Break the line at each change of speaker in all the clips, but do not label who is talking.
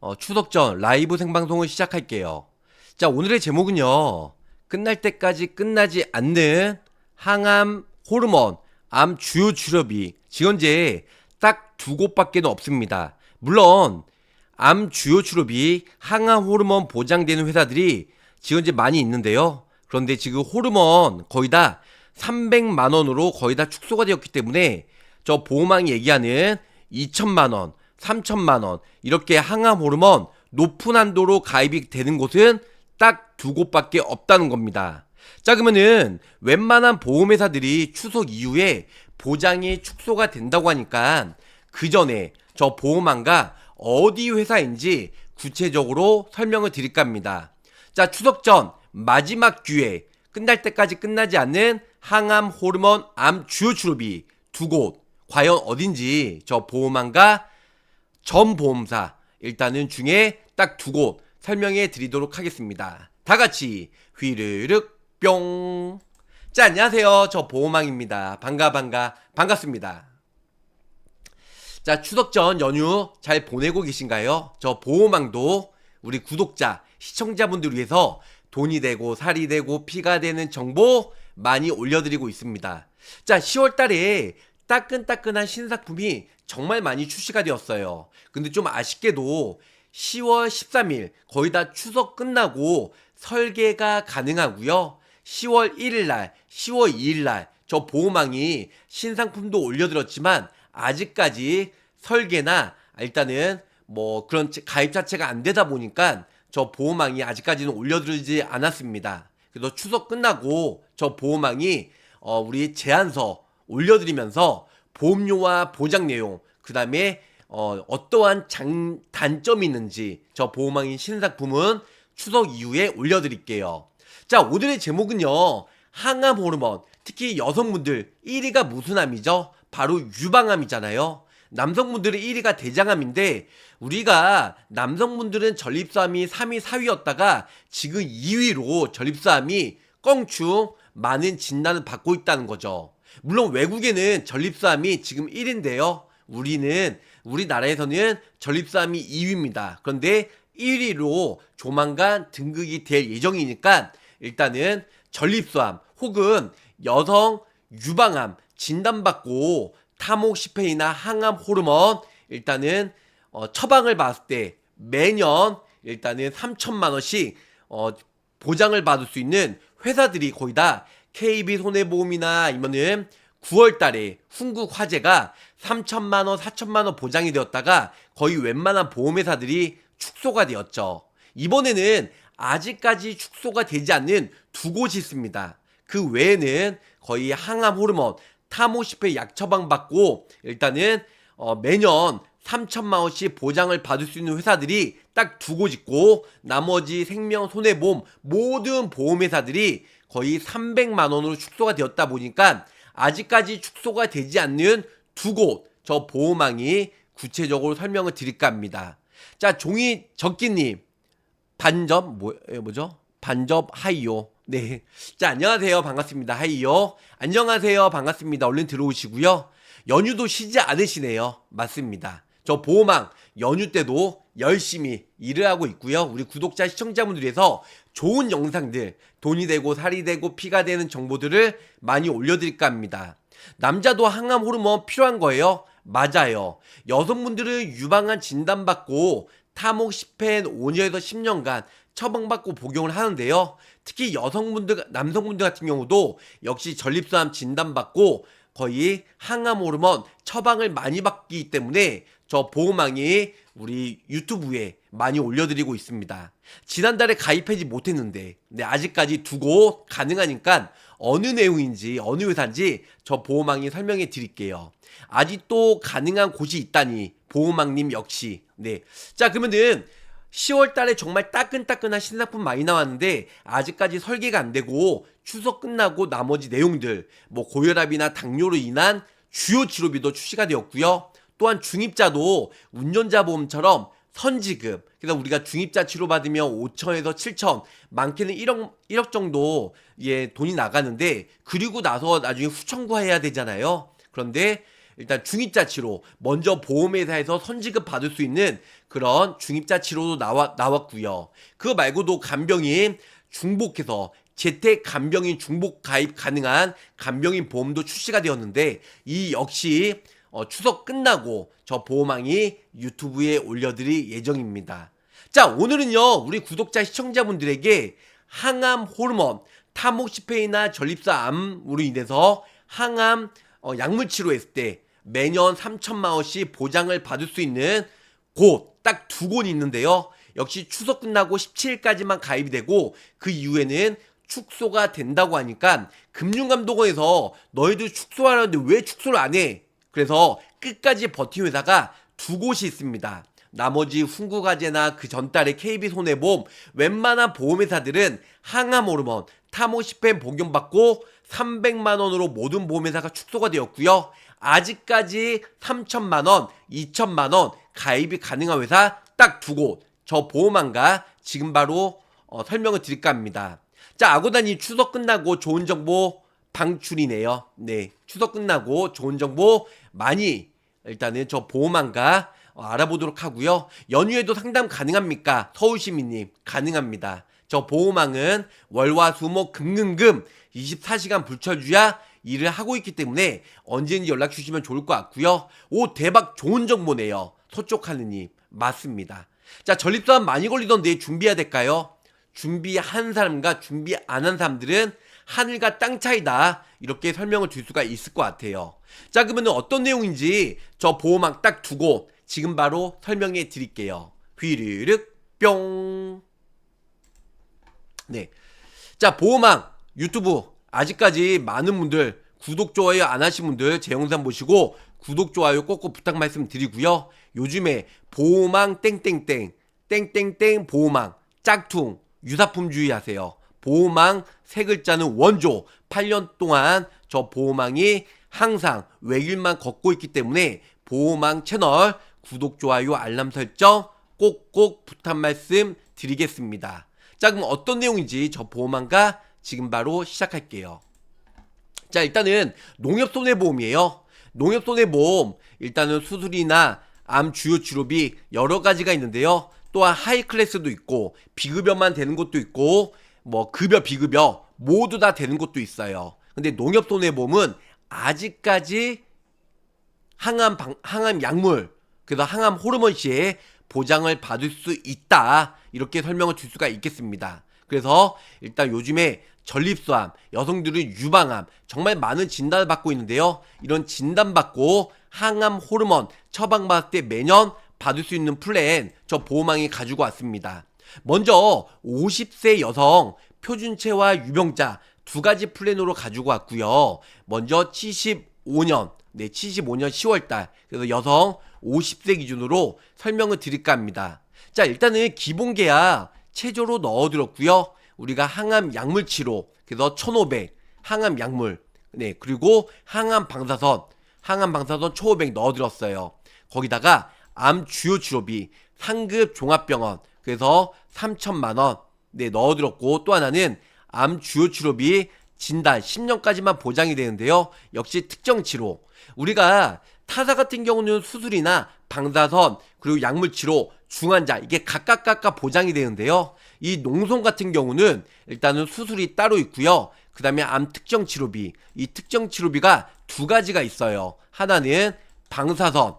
어, 추석 전 라이브 생방송을 시작할게요. 자, 오늘의 제목은요. 끝날 때까지 끝나지 않는 항암 호르몬 암 주요 치료비 지금 현재 딱 두 곳밖에 없습니다. 물론 암 주요 치료비 항암 호르몬 보장되는 회사들이 지금 현재 많이 있는데요. 그런데 지금 호르몬 거의 다 300만 원으로 거의 다 축소가 되었기 때문에 저 보호망이 얘기하는 2천만 원, 3천만 원 이렇게 항암 호르몬 높은 한도로 가입이 되는 곳은 딱 두 곳밖에 없다는 겁니다. 자 그러면은 웬만한 보험회사들이 추석 이후에 보장이 축소가 된다고 하니까 그 전에 저 보험왕과 어디 회사인지 구체적으로 설명을 드릴까 합니다. 자 추석 전 마지막 기회 끝날 때까지 끝나지 않는 항암 호르몬 암 주요 치료비 두곳 과연 어딘지 저 보험왕과 전 보험사 일단은 중에 딱 두 곳 설명해 드리도록 하겠습니다. 다 같이 휘르륵 뿅. 자, 안녕하세요. 저 보험왕입니다. 반가 반가 반갑습니다. 자, 추석 전 연휴 잘 보내고 계신가요? 저 보험왕도 우리 구독자, 시청자분들 위해서 돈이 되고 살이 되고 피가 되는 정보 많이 올려드리고 있습니다. 자, 10월 달에 따끈따끈한 신상품이 정말 많이 출시가 되었어요. 근데 좀 아쉽게도 10월 13일 거의 다 추석 끝나고 설계가 가능하고요. 10월 1일 날, 10월 2일 날 저 보호망이 신상품도 올려드렸지만 아직까지 설계나 일단은 뭐 그런 가입 자체가 안 되다 보니까 저 보호망이 아직까지는 올려드리지 않았습니다. 그래서 추석 끝나고 저 보호망이 어 우리 제안서 올려드리면서 보험료와 보장 내용 그 다음에 어, 어떠한 장, 단점이 있는지 저 보호망인 신상품은 추석 이후에 올려드릴게요. 자, 오늘의 제목은요. 항암 호르몬, 특히 여성분들 1위가 무슨 암이죠? 바로 유방암이잖아요. 남성분들의 1위가 대장암인데 우리가 남성분들은 전립선암이 3위, 4위였다가 지금 2위로 전립선암이 껑충 많은 진단을 받고 있다는 거죠. 물론 외국에는 전립선암이 지금 1위인데요. 우리는 우리나라에서는 전립선암이 2위입니다. 그런데 1위로 조만간 등극이 될 예정이니까 일단은 전립선암 혹은 여성 유방암 진단받고 타모시페이나 항암 호르몬 일단은 어, 처방을 받을 때 매년 일단은 3천만 원씩 어, 보장을 받을 수 있는 회사들이 거의 다 KB 손해보험이나 아니면은 9월 달에 훈국 화재가 3천만 원, 4천만 원 보장이 되었다가 거의 웬만한 보험회사들이 축소가 되었죠. 이번에는 아직까지 축소가 되지 않는 두 곳이 있습니다. 그 외에는 거의 항암 호르몬, 타모시페 약 처방 받고 일단은 어, 매년 3천만 원씩 보장을 받을 수 있는 회사들이 딱 두 곳 있고 나머지 생명 손해보험 모든 보험회사들이 거의 300만 원으로 축소가 되었다 보니까 아직까지 축소가 되지 않는 두 곳 저 보험왕이 구체적으로 설명을 드릴까 합니다. 자 종이 적기님 반접 뭐 예, 뭐죠? 반접 하이요. 네. 자 안녕하세요 반갑습니다 하이요. 안녕하세요 반갑습니다. 얼른 들어오시고요. 연휴도 쉬지 않으시네요. 맞습니다. 저 보호망 연휴 때도 열심히 일을 하고 있고요. 우리 구독자 시청자분들 위해서 좋은 영상들, 돈이 되고 살이 되고 피가 되는 정보들을 많이 올려드릴까 합니다. 남자도 항암 호르몬 필요한 거예요? 맞아요. 여성분들은 유방암 진단받고 타모시펜 5년에서 10년간 처방받고 복용을 하는데요. 특히 여성분들, 남성분들 같은 경우도 역시 전립선암 진단받고 거의 항암 호르몬 처방을 많이 받기 때문에 저 보호망이 우리 유튜브에 많이 올려드리고 있습니다. 지난달에 가입하지 못했는데, 네, 아직까지 두고 가능하니까 어느 내용인지, 어느 회사인지 저 보호망이 설명해 드릴게요. 아직도 가능한 곳이 있다니, 보호망님 역시. 네. 자, 그러면은 10월 달에 정말 따끈따끈한 신상품 많이 나왔는데 아직까지 설계가 안 되고 추석 끝나고 나머지 내용들 뭐 고혈압이나 당뇨로 인한 주요 치료비도 출시가 되었고요. 또한 중입자도 운전자 보험처럼 선지급 그래서 우리가 중입자 치료받으면 5천에서 7천 많게는 1억 1억 정도 예 돈이 나가는데 그리고 나서 나중에 후청구해야 되잖아요. 그런데 일단 중입자 치료 먼저 보험회사에서 선지급 받을 수 있는 그런 중입자 치료도 나와, 나왔고요. 그거 말고도 간병인 중복해서 재택 간병인 중복 가입 가능한 간병인 보험도 출시가 되었는데 이 역시 어, 추석 끝나고 저 보호망이 유튜브에 올려드릴 예정입니다. 자 오늘은요 우리 구독자 시청자분들에게 항암 호르몬 타모시페이나 전립선암으로 인해서 항암 어, 약물 치료했을 때 매년 3천만 원씩 보장을 받을 수 있는 곳 딱 두 곳 있는데요. 역시 추석 끝나고 17일까지만 가입이 되고 그 이후에는 축소가 된다고 하니까 금융감독원에서 너희들 축소하라는데 왜 축소를 안 해? 그래서 끝까지 버틴 회사가 두 곳이 있습니다. 나머지 훈구가제나 그 전달의 KB손해보험 웬만한 보험회사들은 항암 호르몬 타모시펜 복용받고 300만원으로 모든 보험회사가 축소가 되었고요. 아직까지 3천만원, 2천만원 가입이 가능한 회사 딱 두 곳. 저 보험안가 지금 바로 어, 설명을 드릴까 합니다. 자, 아고다님 추석 끝나고 좋은 정보 방출이네요. 네. 추석 끝나고 좋은 정보 많이 일단은 저 보험안가 어, 알아보도록 하고요. 연휴에도 상담 가능합니까? 서울시민님 가능합니다. 저 보호망은 월화수목 금금금 24시간 불철주야 일을 하고 있기 때문에 언제든지 연락 주시면 좋을 것 같고요. 오 대박 좋은 정보네요. 서쪽 하느님 맞습니다. 자 전립선 많이 걸리던데 준비해야 될까요? 준비한 사람과 준비 안 한 사람들은 하늘과 땅 차이다 이렇게 설명을 줄 수가 있을 것 같아요. 자 그러면 어떤 내용인지 저 보호망 딱 두고 지금 바로 설명해 드릴게요. 휘르륵 뿅. 네. 자, 보호망 유튜브 아직까지 많은 분들 구독 좋아요 안 하신 분들 제 영상 보시고 구독 좋아요 꼭꼭 부탁 말씀드리고요. 요즘에 보호망 땡땡땡 땡땡땡 보호망 짝퉁 유사품 주의하세요. 보호망 세 글자는 원조 8년 동안 저 보호망이 항상 외길만 걷고 있기 때문에 보호망 채널 구독 좋아요 알람 설정 꼭꼭 부탁 말씀 드리겠습니다. 자 그럼 어떤 내용인지 저 보험안가 지금 바로 시작할게요. 자 일단은 농협 손해보험이에요. 농협 손해보험 일단은 수술이나 암 주요 치료비 여러 가지가 있는데요. 또한 하이 클래스도 있고 비급여만 되는 것도 있고 뭐 급여 비급여 모두 다 되는 것도 있어요. 근데 농협 손해보험은 아직까지 항암 방, 항암 약물 그래서 항암 호르몬 시에 보장을 받을 수 있다 이렇게 설명을 줄 수가 있겠습니다. 그래서 일단 요즘에 전립선암, 여성들은 유방암 정말 많은 진단을 받고 있는데요. 이런 진단 받고 항암 호르몬 처방받을 때 매년 받을 수 있는 플랜 저 보호망이 가지고 왔습니다. 먼저 50세 여성 표준체와 유병자 두 가지 플랜으로 가지고 왔고요. 먼저 75년 네, 75년 10월달. 그래서 여성 50세 기준으로 설명을 드릴까 합니다. 자, 일단은 기본 계약 체조로 넣어드렸고요. 우리가 항암 약물 치료, 그래서 1500, 항암 약물, 네, 그리고 항암 방사선, 항암 방사선 1500 넣어드렸어요. 거기다가 암 주요 치료비, 상급 종합병원, 그래서 3천만 원, 네, 넣어드렸고, 또 하나는 암 주요 치료비 진단 10년까지만 보장이 되는데요. 역시 특정 치료. 우리가 타사 같은 경우는 수술이나 방사선 그리고 약물 치료 중환자 이게 각각 각각 보장이 되는데요. 이 농성 같은 경우는 일단은 수술이 따로 있고요. 그 다음에 암 특정 치료비 이 특정 치료비가 두 가지가 있어요. 하나는 방사선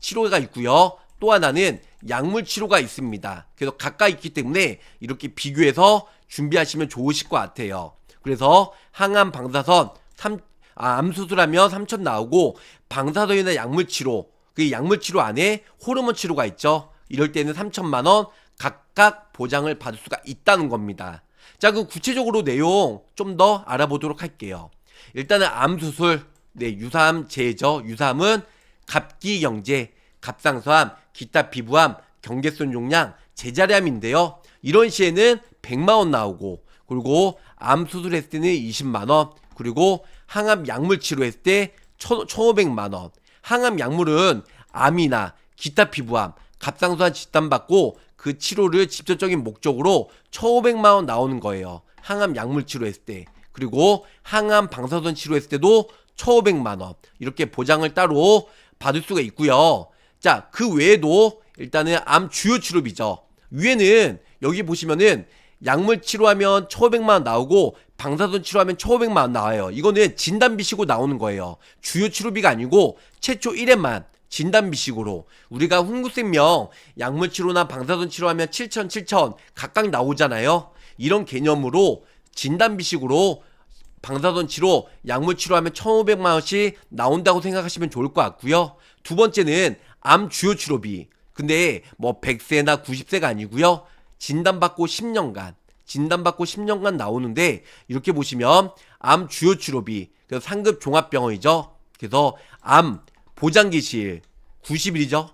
치료가 있고요. 또 하나는 약물 치료가 있습니다. 그래서 각각 있기 때문에 이렇게 비교해서 준비하시면 좋으실 것 같아요. 그래서 항암 방사선 3, 아, 암 수술하면 3천 나오고 방사선이나 약물 치료 그 약물 치료 안에 호르몬 치료가 있죠. 이럴 때는 3천만 원 각각 보장을 받을 수가 있다는 겁니다. 자, 그 구체적으로 내용 좀 더 알아보도록 할게요. 일단은 암 수술, 네, 유사암 제죠. 유사암은 갑기경제, 갑상선암, 기타 피부암, 경계선 용량, 제자리암인데요. 이런 시에는 100만 원 나오고 그리고 암 수술했을 때는 20만 원, 그리고 항암 약물 치료했을 때 1,500만 원. 항암 약물은 암이나 기타 피부암, 갑상선 진단받고 그 치료를 직접적인 목적으로 1,500만 원 나오는 거예요. 항암 약물 치료했을 때. 그리고 항암 방사선 치료했을 때도 1,500만 원. 이렇게 보장을 따로 받을 수가 있고요. 자, 그 외에도 일단은 암 주요 치료비죠. 위에는 여기 보시면은 약물 치료하면 1,500만 원 나오고 방사선 치료하면 1,500만 원 나와요. 이거는 진단비식으로 나오는 거예요. 주요 치료비가 아니고 최초 1회만 진단비식으로 우리가 훈구생명 약물 치료나 방사선 치료하면 7천 7천 각각 나오잖아요. 이런 개념으로 진단비식으로 방사선 치료, 약물 치료하면 1,500만 원씩 나온다고 생각하시면 좋을 것 같고요. 두 번째는 암 주요 치료비. 근데 뭐 100세나 90세가 아니고요. 진단받고 10년간, 진단받고 10년간 나오는데 이렇게 보시면 암 주요 치료비, 그래서 상급 종합병원이죠. 그래서 암 보장기실 90일이죠.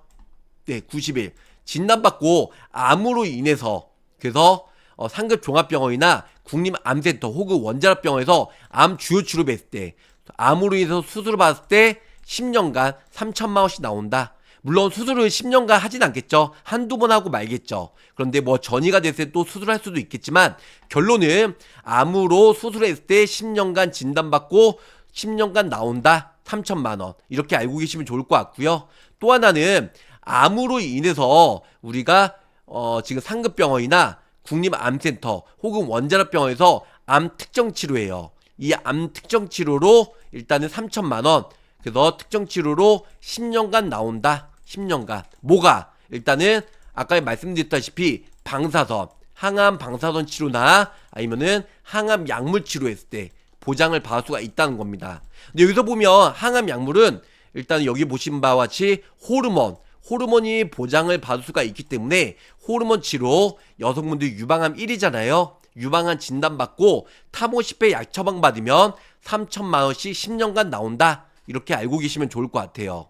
네, 90일. 진단받고 암으로 인해서 그래서 어, 상급 종합병원이나 국립암센터 혹은 원자력병원에서 암 주요 치료했을 때 암으로 인해서 수술을 받았을 때 10년간 3천만 원씩 나온다. 물론 수술을 10년간 하진 않겠죠. 한두 번 하고 말겠죠. 그런데 뭐 전이가 됐을 때 또 수술할 수도 있겠지만 결론은 암으로 수술했을 때 10년간 진단받고 10년간 나온다. 3천만 원. 이렇게 알고 계시면 좋을 것 같고요. 또 하나는 암으로 인해서 우리가 어 지금 상급 병원이나 국립암센터 혹은 원자력병원에서 암 특정 치료예요. 이 암 특정 치료로 일단은 3천만 원. 그래서 특정 치료로 10년간 나온다. 10년간. 뭐가? 일단은 아까 말씀드렸다시피 방사선, 항암 방사선 치료나 아니면은 항암 약물 치료했을 때 보장을 받을 수가 있다는 겁니다. 근데 여기서 보면 항암 약물은 일단 여기 보신 바와 같이 호르몬, 호르몬이 보장을 받을 수가 있기 때문에 호르몬 치료 여성분들 유방암 1위잖아요. 유방암 진단받고 타모 10회 약 처방 받으면 3천만 원씩 10년간 나온다. 이렇게 알고 계시면 좋을 것 같아요.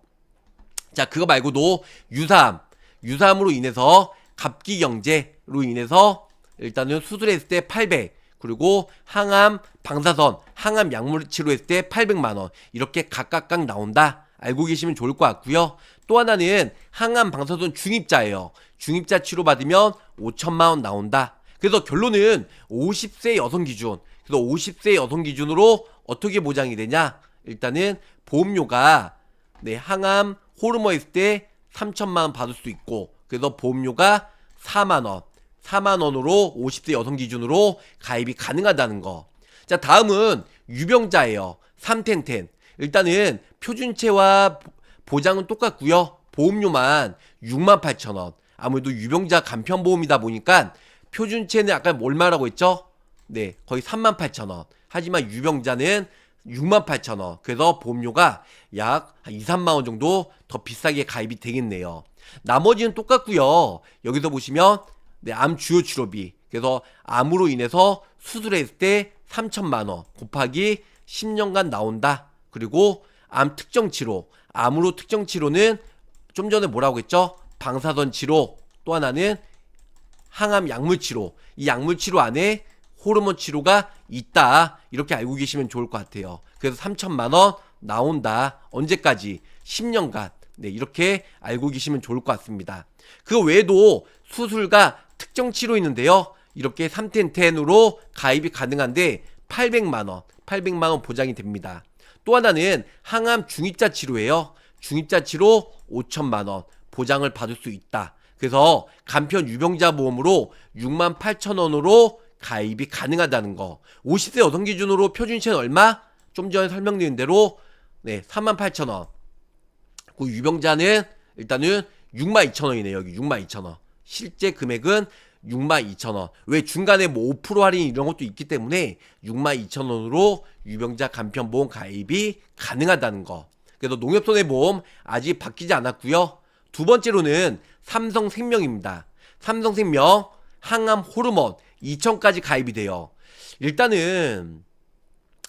자, 그거 말고도 유사암, 유사암으로 인해서 갑기 경제로 인해서 일단은 수술했을 때 800, 그리고 항암 방사선, 항암 약물 치료했을 때 800만 원 이렇게 각각각 나온다. 알고 계시면 좋을 것 같고요. 또 하나는 항암 방사선 중입자예요. 중입자 치료 받으면 5천만 원 나온다. 그래서 결론은 50세 여성 기준. 그래서 50세 여성 기준으로 어떻게 보장이 되냐? 일단은 보험료가 네, 항암 호르몬 있을 때 3천만 원 받을 수 있고 그래서 보험료가 4만 원. 4만 원으로 50세 여성 기준으로 가입이 가능하다는 거. 자, 다음은 유병자예요. 3텐텐. 일단은 표준체와 보- 보장은 똑같고요. 보험료만 6만 8천 원. 아무래도 유병자 간편보험이다 보니까 표준체는 아까 뭘 말하고 했죠? 네, 거의 3만 8천 원. 하지만 유병자는 6만 8천 원. 그래서 보험료가 약 2, 3만 원 정도 더 비싸게 가입이 되겠네요. 나머지는 똑같고요. 여기서 보시면 네, 암 주요 치료비. 그래서 암으로 인해서 수술했을 때 3천만 원 곱하기 10년간 나온다. 그리고 암 특정 치료. 암으로 특정 치료는 좀 전에 뭐라고 했죠? 방사선 치료. 또 하나는 항암 약물 치료. 이 약물 치료 안에 호르몬 치료가 있다. 이렇게 알고 계시면 좋을 것 같아요. 그래서 3천만 원 나온다. 언제까지? 10년간. 네, 이렇게 알고 계시면 좋을 것 같습니다. 그 외에도 수술과 특정 치료 있는데요. 이렇게 3텐텐으로 가입이 가능한데 800만 원, 800만 원 보장이 됩니다. 또 하나는 항암 중입자 치료예요. 중입자 치료 5천만 원 보장을 받을 수 있다. 그래서 간편 유병자 보험으로 6만 8천 원으로 가입이 가능하다는 거. 50세 여성 기준으로 표준치는 얼마? 좀 전에 설명드린 대로 네, 3만 8천 원. 그 유병자는 일단은 6만 2천 원이네요. 여기 6만 2천 원. 실제 금액은 6만 2천 원. 왜 중간에 뭐 5% 할인 이런 것도 있기 때문에 6만 2천 원으로 유병자 간편 보험 가입이 가능하다는 거. 그래서 농협손해보험 아직 바뀌지 않았고요. 두 번째로는 삼성생명입니다. 삼성생명 항암 호르몬 2천까지 가입이 돼요. 일단은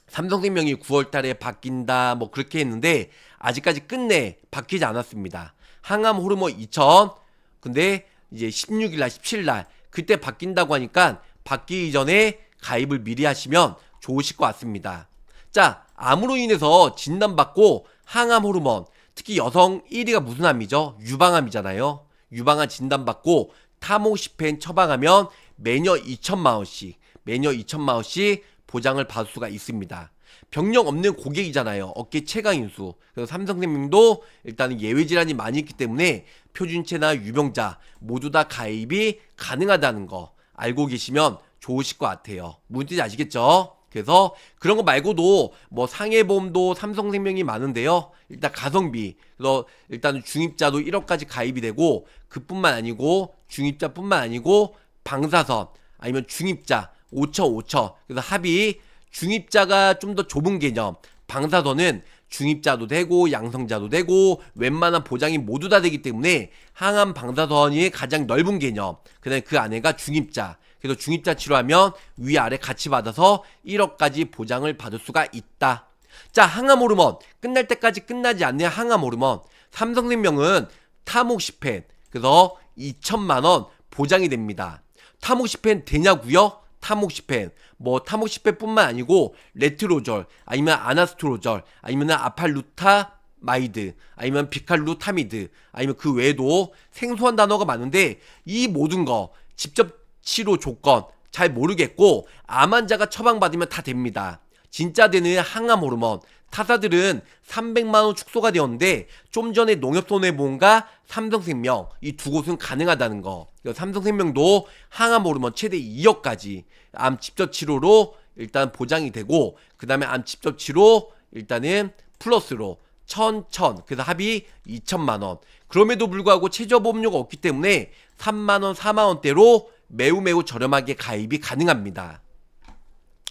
삼성생명이 9월달에 바뀐다 뭐 그렇게 했는데 아직까지 끝내 바뀌지 않았습니다. 항암 호르몬 2000 근데 이제 16일날 17일 그때 바뀐다고 하니까 바뀌기 전에 가입을 미리 하시면 좋으실 것 같습니다. 자 암으로 인해서 진단받고 항암 호르몬 특히 여성 1위가 무슨 암이죠? 유방암이잖아요. 유방암 진단받고 타모시펜 처방하면 매년 2천만 원씩 매년 2천만 원씩 보장을 받을 수가 있습니다. 병력 없는 고객이잖아요. 업계 최강 인수. 그래서 삼성생명도 일단은 예외 질환이 많이 있기 때문에 표준체나 유병자 모두 다 가입이 가능하다는 거 알고 계시면 좋으실 것 같아요. 뜻인지 아시겠죠? 그래서 그런 거 말고도 뭐 상해보험도 삼성생명이 많은데요. 일단 가성비. 그래서 일단 중입자도 1억까지 가입이 되고 그뿐만 아니고 중입자뿐만 아니고 방사선 아니면 중입자 5천 5천. 그래서 합이 중입자가 좀 더 좁은 개념. 방사선은 중입자도 되고 양성자도 되고 웬만한 보장이 모두 다 되기 때문에 항암 방사선이 가장 넓은 개념. 그다음에 그 안에가 중입자. 그래서 중입자 치료하면 위아래 같이 받아서 1억까지 보장을 받을 수가 있다. 자, 항암 호르몬. 끝날 때까지 끝나지 않는 항암 호르몬. 삼성생명은 타모시펜. 그래서 2천만 원 보장이 됩니다. 타모시펜 되냐고요? 타모시펜. 뭐 타모시펜뿐만 아니고 레트로졸, 아니면 아나스트로졸, 아니면 아팔루타 마이드, 아니면 비칼루타미드, 아니면 그 외에도 생소한 단어가 많은데 이 모든 거 직접 치료 조건 잘 모르겠고 암 환자가 처방받으면 다 됩니다. 진짜 되는 항암 호르몬 타사들은 300만 원 축소가 되었는데 좀 전에 농협손해보험과 삼성생명 이 두 곳은 가능하다는 거. 삼성생명도 항암 호르몬 최대 2억까지 암 직접 치료로 일단 보장이 되고 그 다음에 암 직접 치료 일단은 플러스로 천천 그래서 합이 2천만 원. 그럼에도 불구하고 최저보험료가 없기 때문에 3만 원, 4만 원대로 매우 매우 저렴하게 가입이 가능합니다.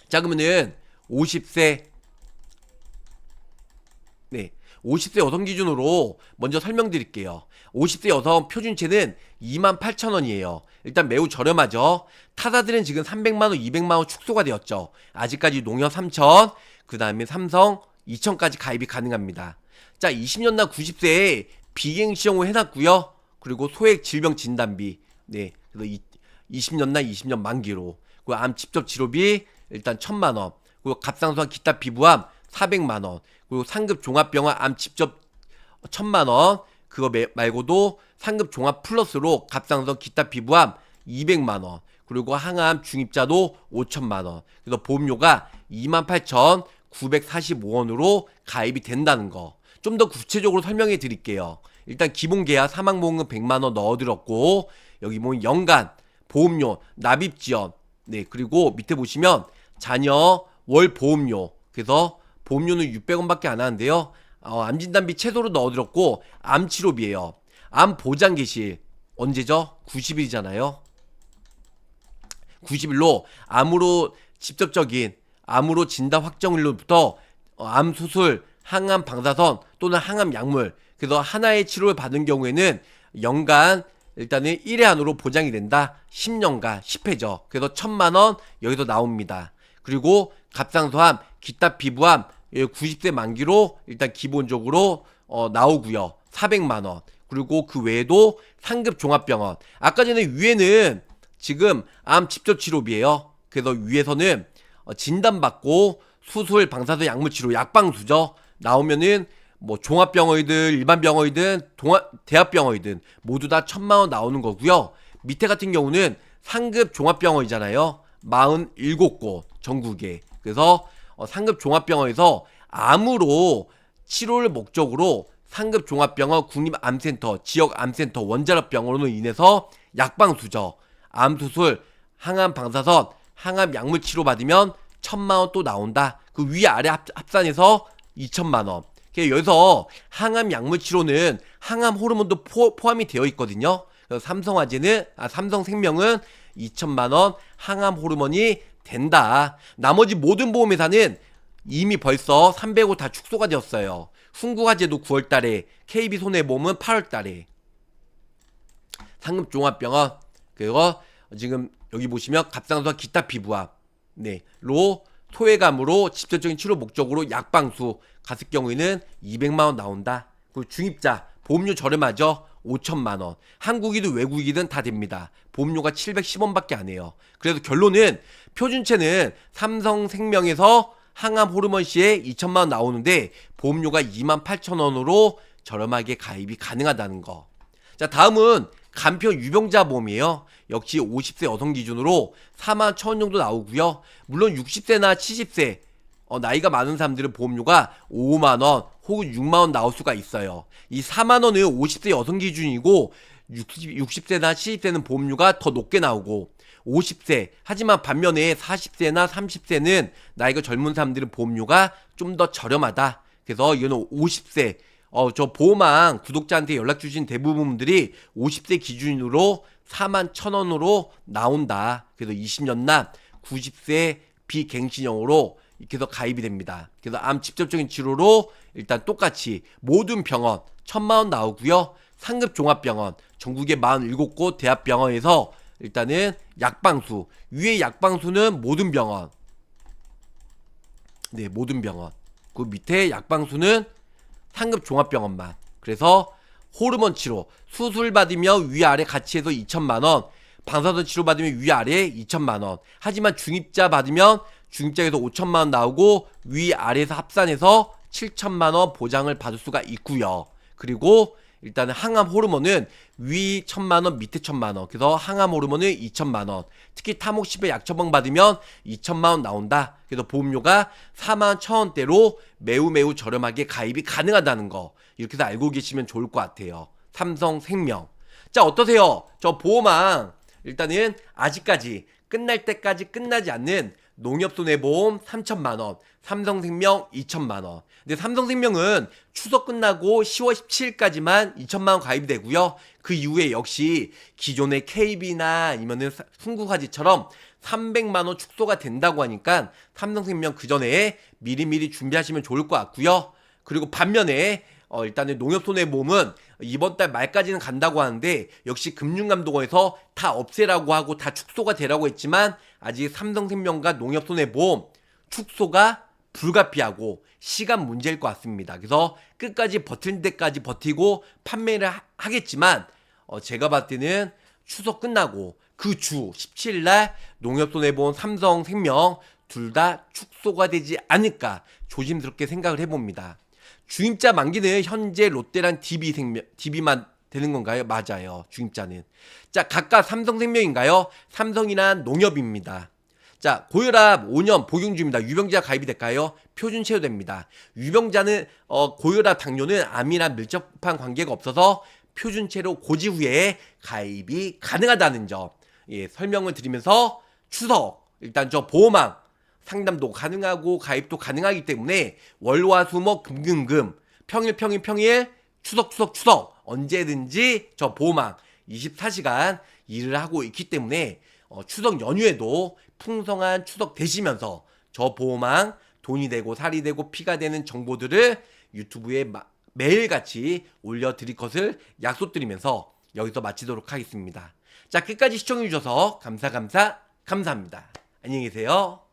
자 그러면은 50세 네. 50세 여성 기준으로 먼저 설명드릴게요. 50세 여성 표준체는 28,000원이에요. 일단 매우 저렴하죠. 타사들은 지금 300만원, 200만원 축소가 되었죠. 아직까지 농협 3,000, 그 다음에 삼성 2,000까지 가입이 가능합니다. 자, 20년 나 90세에 비갱시험을 해놨고요. 그리고 소액 질병 진단비, 네. 그래서 이, 20년 나 20년 만기로. 그리고 암 직접 치료비 일단 1,000만원. 그리고 갑상선 기타 피부암 400만 원. 그리고 상급 종합병원 암 직접 1000만 원. 그거 매- 말고도 상급 종합 플러스로 갑상선 기타 피부암 200만 원. 그리고 항암 중입자도 5천만 원. 그래서 보험료가 28,945원으로 가입이 된다는 거. 좀 더 구체적으로 설명해 드릴게요. 일단 기본 계약 사망보험금 100만 원 넣어드렸고, 여기 뭐 연간 보험료, 납입 지원, 네, 그리고 밑에 보시면 자녀 월 보험료. 그래서 보험료는 600원밖에 안 하는데요. 어, 암진단비 최소로 넣어드렸고, 암치료비예요. 암 보장 개시 언제죠? 90일이잖아요. 90일로 암으로 직접적인 암으로 진단 확정일로부터 어, 암 수술, 항암 방사선 또는 항암 약물 그래서 하나의 치료를 받은 경우에는 연간 일단은 1회 안으로 보장이 된다. 10년간 10회죠. 그래서 1000만 원 여기서 나옵니다. 그리고 갑상선암, 기타 피부암 90세 만기로 일단 기본적으로 어, 나오고요. 400만 원. 그리고 그 외에도 상급 종합병원. 아까 전에 위에는 지금 암 직접 치료비예요. 그래서 위에서는 어, 진단받고 수술, 방사선, 약물 치료, 약방수죠. 나오면은 뭐 종합병원이든 일반 병원이든 동아, 대학병원이든 모두 다 천만 원 나오는 거고요. 밑에 같은 경우는 상급 종합병원이잖아요. 47곳 전국에. 그래서 어, 상급 종합병원에서 암으로 치료를 목적으로 상급 종합병원 국립암센터, 지역 암센터, 원자력병원으로 인해서 약방수저, 암수술, 항암 방사선, 항암 약물 치료 받으면 천만 원 또 나온다. 그 위 아래 합, 합산해서 2천만 원. 여기서 항암 약물 치료는 항암 호르몬도 포, 포함이 되어 있거든요. 삼성화재는 아 삼성생명은 2천만 원 항암 호르몬이 된다. 나머지 모든 보험회사는 이미 벌써 300호 다 축소가 되었어요. 훈구화재도 9월 달에, KB 손해보험은 8월 달에. 상급 종합병원 그거 지금 여기 보시면 갑상선 기타 피부암 네로 소외감으로 직접적인 치료 목적으로 약방수 갔을 경우에는 200만 원 나온다. 그리고 중입자 보험료 저렴하죠. 5천만 원. 한국이든 외국이든 다 됩니다. 보험료가 710원밖에 안 해요. 그래서 결론은 표준체는 삼성생명에서 항암 호르몬 시에 2천만 원 나오는데 보험료가 2만 8천 원으로 저렴하게 가입이 가능하다는 거. 자, 다음은 간편 유병자 보험이에요. 역시 50세 여성 기준으로 4만 1천 원 정도 나오고요. 물론 60세나 70세 어, 나이가 많은 사람들은 보험료가 5만원 혹은 6만원 나올 수가 있어요. 이 4만원은 50세 여성 기준이고 60, 60세나 70세는 보험료가 더 높게 나오고 50세 하지만 반면에 40세나 30세는 나이가 젊은 사람들은 보험료가 좀 더 저렴하다. 그래서 이거는 50세 어 저 보험왕 구독자한테 연락 주신 대부분 분들이 50세 기준으로 4만 1천원으로 나온다. 그래서 20년 납 90세 비갱신형으로 이렇게 가입이 됩니다. 그래서 암 직접적인 치료로 일단 똑같이 모든 병원 천만 원 나오고요. 상급 종합병원 전국의 47곳 대학병원에서 일단은 약방수 위에 약방수는 모든 병원 네 모든 병원 그 밑에 약방수는 상급 종합병원만 그래서 호르몬 치료 수술 받으면 위아래 같이 해서 2천만 원 방사선 치료 받으면 위아래 2천만 원 하지만 중입자 받으면 중입자에서 5천만 원 나오고 위아래에서 합산해서 7천만 원 보장을 받을 수가 있고요. 그리고 일단은 항암 호르몬은 위 천만 원 밑에 천만 원. 그래서 항암 호르몬은 2천만 원. 특히 타목십에 약 처방 받으면 2천만 원 나온다. 그래서 보험료가 4만 천 원대로 매우 매우 저렴하게 가입이 가능하다는 거. 이렇게 해서 알고 계시면 좋을 것 같아요. 삼성생명. 자 어떠세요? 저 보험왕 일단은 아직까지 끝날 때까지 끝나지 않는 농협손해보험 3천만 원, 삼성생명 2천만 원. 근데 삼성생명은 추석 끝나고 10월 17일까지만 2천만 원 가입이 되고요. 그 이후에 역시 기존의 KB나 아니면은 사- 흥국화지처럼 300만 원 축소가 된다고 하니까 삼성생명 그 전에 미리미리 준비하시면 좋을 것 같고요. 그리고 반면에 어, 일단은 농협손해 보험은 이번 달 말까지는 간다고 하는데 역시 금융감독원에서 다 없애라고 하고 다 축소가 되라고 했지만 아직 삼성생명과 농협손해보험 축소가 불가피하고 시간 문제일 것 같습니다. 그래서 끝까지 버틸 때까지 버티고 판매를 하, 하겠지만 어, 제가 봤을 때는 추석 끝나고 그 주 17일 날 농협손해보험 삼성생명 둘 다 축소가 되지 않을까 조심스럽게 생각을 해봅니다. 중입자 만기는 현재 롯데랑 DB 생명, DB만 되는 건가요? 맞아요. 중입자는. 자, 각각 삼성생명인가요? 삼성이란 농협입니다. 자, 고혈압 5년 복용 중입니다. 유병자 가입이 될까요? 표준 체류됩니다. 유병자는 어, 고혈압 당뇨는 암이랑 밀접한 관계가 없어서 표준 체로 고지 후에 가입이 가능하다는 점 예, 설명을 드리면서 추석 일단 저 보호망 상담도 가능하고 가입도 가능하기 때문에 월화수목 금금금 평일 평일 평일 추석 추석 추석 언제든지 저 보호망 24시간 일을 하고 있기 때문에 어, 추석 연휴에도 풍성한 추석 되시면서 저 보호망 돈이 되고 살이 되고 피가 되는 정보들을 유튜브에 마- 매일같이 올려드릴 것을 약속드리면서 여기서 마치도록 하겠습니다. 자 끝까지 시청해주셔서 감사 감사 감사합니다. 안녕히 계세요.